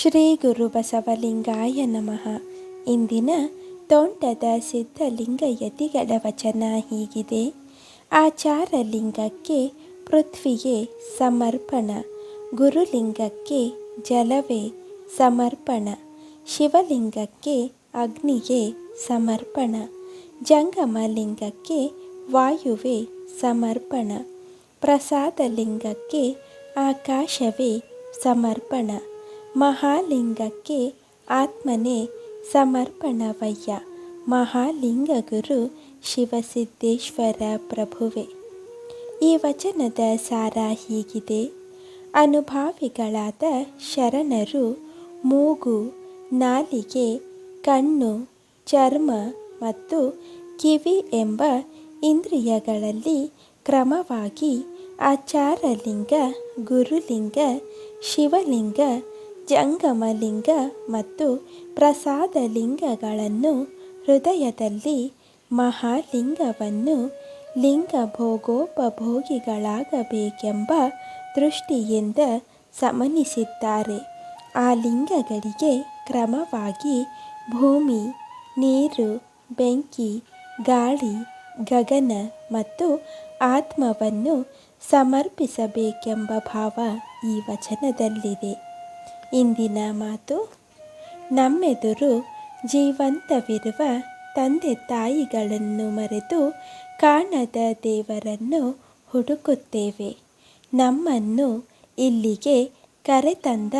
ಶ್ರೀ ಗುರು ಬಸವಲಿಂಗಾಯ ನಮಃ. ಇಂದಿನ ತೋಂಟದ ಸಿದ್ಧಲಿಂಗ ಯತಿಗಳ ವಚನ ಹೀಗಿದೆ. ಆಚಾರಲಿಂಗಕ್ಕೆ ಪೃಥ್ವಿಗೆ ಸಮರ್ಪಣ, ಗುರುಲಿಂಗಕ್ಕೆ ಜಲವೇ ಸಮರ್ಪಣ, ಶಿವಲಿಂಗಕ್ಕೆ ಅಗ್ನಿಗೆ ಸಮರ್ಪಣ, ಜಂಗಮಲಿಂಗಕ್ಕೆ ವಾಯುವೆ ಸಮರ್ಪಣ, ಪ್ರಸಾದಲಿಂಗಕ್ಕೆ ಆಕಾಶವೇ ಸಮರ್ಪಣ. ಮಹಾಲಿಂಗಕ್ಕೆ ಆತ್ಮನೇ ಸಮರ್ಪಣವಯ್ಯ. ಮಹಾಲಿಂಗ ಗುರು ಶಿವಸಿದ್ದೇಶ್ವರ ಪ್ರಭುವೆ. ಈ ವಚನದ ಸಾರ ಹೀಗಿದೆ. ಅನುಭಾವಿಗಳಾದ ಶರಣರು ಮೂಗು, ನಾಲಿಗೆ, ಕಣ್ಣು, ಚರ್ಮ ಮತ್ತು ಕಿವಿ ಎಂಬ ಇಂದ್ರಿಯಗಳಲ್ಲಿ ಕ್ರಮವಾಗಿ ಆಚಾರಲಿಂಗ, ಗುರುಲಿಂಗ, ಶಿವಲಿಂಗ ಜಂಗಮಲಿಂಗ ಮತ್ತು ಪ್ರಸಾದಲಿಂಗಗಳನ್ನು ಹೃದಯದಲ್ಲಿ ಮಹಾಲಿಂಗವನ್ನು ಲಿಂಗ ಭೋಗೋಪಭೋಗಿಗಳಾಗಬೇಕೆಂಬ ದೃಷ್ಟಿಯಿಂದ ಸಮನಿಸಿದ್ದಾರೆ. ಆ ಲಿಂಗಗಳಿಗೆ ಕ್ರಮವಾಗಿ ಭೂಮಿ, ನೀರು, ಬೆಂಕಿ, ಗಾಳಿ, ಗಗನ ಮತ್ತು ಆತ್ಮವನ್ನು ಸಮರ್ಪಿಸಬೇಕೆಂಬ ಭಾವ ಈ ವಚನದಲ್ಲಿದೆ. ಇಂದಿನ ಮಾತು, ನಮ್ಮೆದುರು ಜೀವಂತವಿರುವ ತಂದೆ ತಾಯಿಗಳನ್ನು ಮರೆತು ಕಾಣದ ದೇವರನ್ನು ಹುಡುಕುತ್ತೇವೆ. ನಮ್ಮನ್ನು ಇಲ್ಲಿಗೆ ಕರೆತಂದ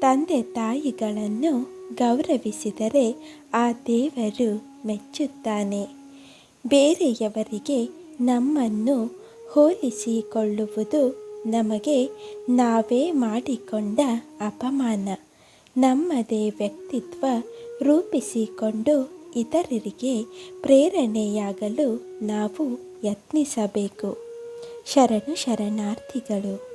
ತಂದೆ ತಾಯಿಗಳನ್ನು ಗೌರವಿಸಿದರೆ ಆ ದೇವರು ಮೆಚ್ಚುತ್ತಾನೆ. ಬೇರೆಯವರಿಗೆ ನಮ್ಮನ್ನು ಹೋಲಿಸಿಕೊಳ್ಳುವುದು ನಮಗೆ ನಾವೇ ಮಾಡಿಕೊಂಡ ಅಪಮಾನ. ನಮ್ಮದೇ ವ್ಯಕ್ತಿತ್ವ ರೂಪಿಸಿಕೊಂಡು ಇತರರಿಗೆ ಪ್ರೇರಣೆಯಾಗಲು ನಾವು ಯತ್ನಿಸಬೇಕು. ಶರಣು ಶರಣಾರ್ಥಿಗಳು.